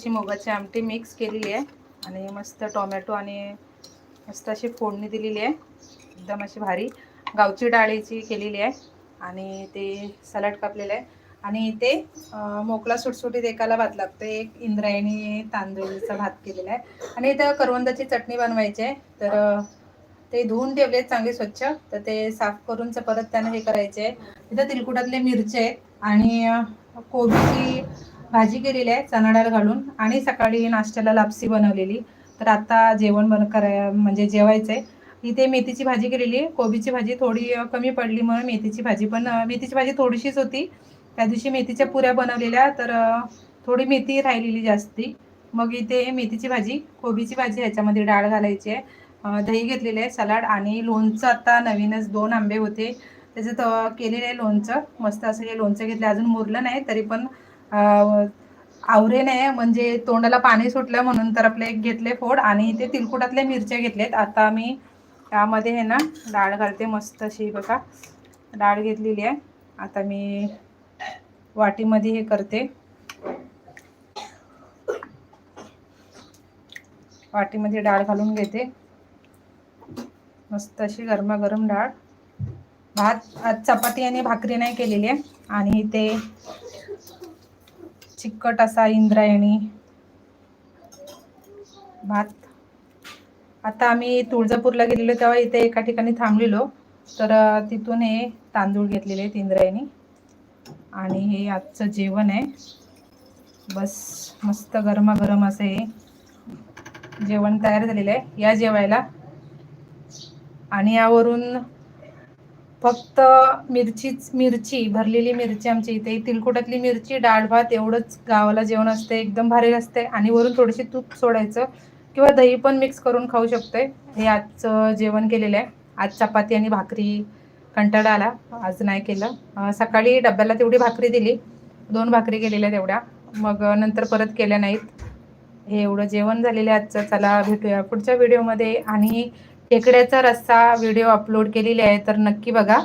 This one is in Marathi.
तुरीची मुगाची आमटी मिक्स केलेली आहे. आणि मस्त टोमॅटो आणि मस्त अशी फोडणी दिलेली आहे. एकदम अशी भारी. गावची डाळीची केलेली आहे. आणि ते सलाड कापलेलं आहे. आणि इथे मोकळा सुटसुटीत एकाला भात लागतो एक इंद्रायणी तांदूळचा भात केलेला आहे. आणि इथं करवंदाची चटणी बनवायची आहे. तर ते धुवून ठेवले चांगले स्वच्छ. तर ते साफ करून परत त्यांना हे करायचे आहे. इथं तिलकुटातले मिरचे आहेत. आणि कोबीची भाजी केलेली आहे चणा डाळ घालून आणि सकाळी नाश्त्याला लापसी बनवलेली. तर आता जेवण बन कराय म्हणजे जेवायचं आहे इथे मेथीची भाजी केलेली आहे कोबीची भाजी थोडी कमी पडली म्हणून मेथीची भाजी पण मेथीची भाजी थोडीशीच होती. त्या दिवशी मेथीच्या पुऱ्या बनवलेल्या तर थोडी मेथी राहिलेली जास्ती. मग इथे मेथीची भाजी कोबीची भाजी ह्याच्यामध्ये डाळ घालायची आहे. दही घेतलेले आहे सलाड आणि लोणचं. आता नवीनच दोन आंबे होते. त्याच्यात केलेलं आहे लोणचं. मस्त असं हे लोणचं घेतलं. अजून मुरलं नाही तरी पण आवरेने आवरे नाही म्हणजे तोंडाला पाणी सुटलं म्हणून तर आपले एक घेतले फोड आणि ते तिलकुटातल्या मिरच्या घेतल्यात आता मी त्यामध्ये आहे ना डाळ घालते मस्त अशी बघा. डाळ घेतलेली आहे. आता मी वाटीमध्ये हे करते. वाटीमध्ये डाळ घालून घेते. मस्त अशी गरमागरम डाळ. भात आज चपाती आणि भाकरी नाही केलेली आहे. आणि ते चिकट असा इंद्रायणी. भात. आता आम्ही तुळजापूरला गेलेलो तेव्हा इथे एका ठिकाणी थांबलेलो. तर तिथून हे तांदूळ घेतलेले आहेत इंद्रायणी. आणि हे आजचं जेवण आहे. बस मस्त गरमागरम असं हे जेवण तयार झालेलं आहे. या जेवायला. आणि यावरून फक्त मिरचीच मिरची भरलेली मिरची आमच्या इथे. तिलकुटातली मिरची डाळ भात एवढंच गावाला जेवण असते एकदम भारी असते. आणि वरून थोडीशी तूप सोडायचं किंवा दही पण मिक्स करून खाऊ शकतोय. हे आजचं जेवण केलेलं आहे. आज चपाती आणि भाकरी कंटाळा आला. आज नाही केलं. सकाळी डब्याला तेवढी भाकरी दिली. दोन भाकरी केलेल्या तेवढ्या. मग नंतर परत केल्या नाहीत. हे एवढं जेवण झालेलं आहे आजचं. चला भेटूया पुढच्या व्हिडिओमध्ये आणि खेकड्याचा रस्सा व्हिडिओ अपलोड केलेली आहे तर नक्की बघा.